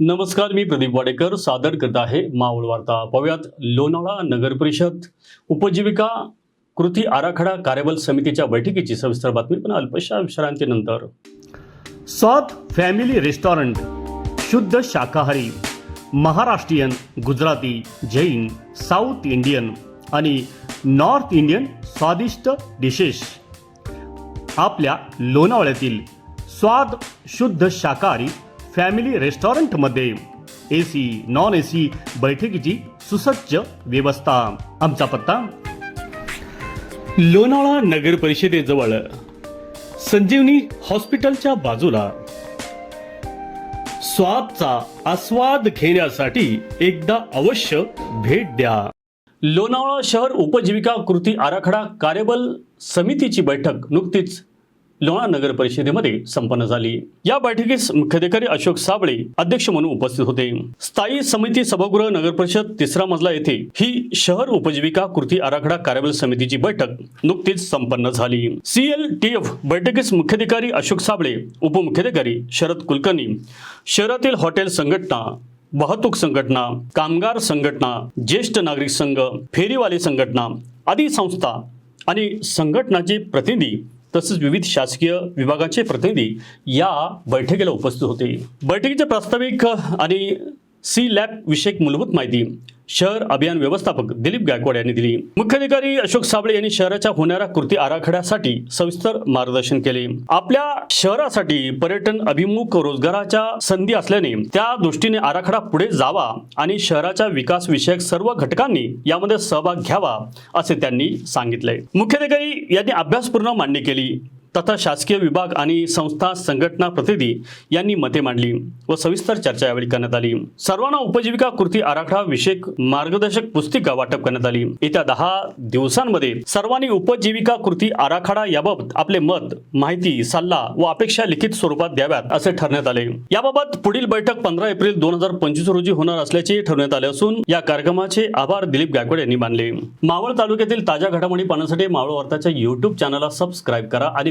नमस्कार मी प्रदीप वाडेकर. सादर करत आहे मावळ वार्ता. पाहूयात लोणावळा नगर परिषद उपजीविका कृती आराखडा कार्यबल समितीच्या बैठकीची सविस्तर बातमी पण अल्पशा विश्रांतीनंतर. स्वाद फॅमिली रेस्टॉरंट शुद्ध शाकाहारी महाराष्ट्रीयन गुजराती जैन साऊथ इंडियन आणि नॉर्थ इंडियन स्वादिष्ट डिशेस. आपल्या लोणावळ्यातील स्वाद शुद्ध शाकाहारी फॅमिली रेस्टॉरंटमध्ये A C non A C बैठकीची सुसज्ज व्यवस्था. आमचा पत्ता? लोणावळा नगर परिषदेजवळ. संजीवनी हॉस्पिटलच्या बाजूला. स्वादचा आस्वाद घेण्यासाठी एकदा अवश्य भेट द्या. लोणावळा शहर उपजीविका कृती आराखडा कार्यबल समितीची बैठक नुकतीच लोणा नगर परिषदेमध्ये संपन्न झाली. या बैठकीस मुख्याधिकारी अशोक साबळे अध्यक्ष म्हणून उपस्थित होते. स्थायी समिती सभागृह नगर परिषद तिसरा मजला येथे ही शहर उपजीविका कृती आराखडा कार्यबल समितीची बैठक नुकतीच संपन्न झाली. सीएल टी एफ बैठकीस मुख्याधिकारी अशोक साबळे उपमुख्याधिकारी शरद कुलकर्णी शहरातील हॉटेल संघटना वाहतूक संघटना कामगार संघटना ज्येष्ठ नागरिक संघ फेरीवाले संघटना आदी संस्था आणि संघटनाचे प्रतिनिधी तसेच विविध शासकीय विभागाचे प्रतिनिधी या बैठकीला उपस्थित होते. बैठकीचे प्रास्ताविक आणि सी लॅब विषयक मूलभूत माहिती. शहर अभियान व्यवस्थापक दिलीप गायकवाड यांनी दिली. मुख्याधिकारी अशोक साबळे यांनी शहराच्या होणाऱ्या कृती आराखड्यासाठी सविस्तर मार्गदर्शन केले. आपल्या शहरासाठी पर्यटन अभिमुख रोजगाराच्या संधी असल्याने त्या दृष्टीने आराखडा पुढे जावा आणि शहराच्या विकास विषयक सर्व घटकांनी यामध्ये सहभाग घ्यावा असे त्यांनी सांगितले. मुख्याधिकारी यांनी अभ्यासपूर्ण मांडणी केली. तथा शासकीय विभाग आणि संस्था संघटना प्रतिनिधी यांनी मते मांडली व सविस्तर चर्चा यावेळी करण्यात आली. सर्वांना उपजीविका कृती आराखडा विषयक मार्गदर्शक पुस्तिका वाटप करण्यात आली. येत्या दहा दिवसांमध्ये सर्वांनी उपजीविका कृती आराखडा याबाबत आपले मत माहिती सल्ला व अपेक्षा लिखित स्वरूपात द्याव्यात असे ठरण्यात आले. याबाबत पुढील बैठक पंधरा एप्रिल दोन हजार पंचवीस रोजी होणार असल्याचे ठरवण्यात आले असून या कार्यक्रमाचे आभार दिलीप गायकवाड यांनी मानले. मावळ तालुक्यातील ताज्या घडामोडी पाहण्यासाठी मावळ वार्ताच्या युट्यूब चॅनलला सबस्क्राईब करा आणि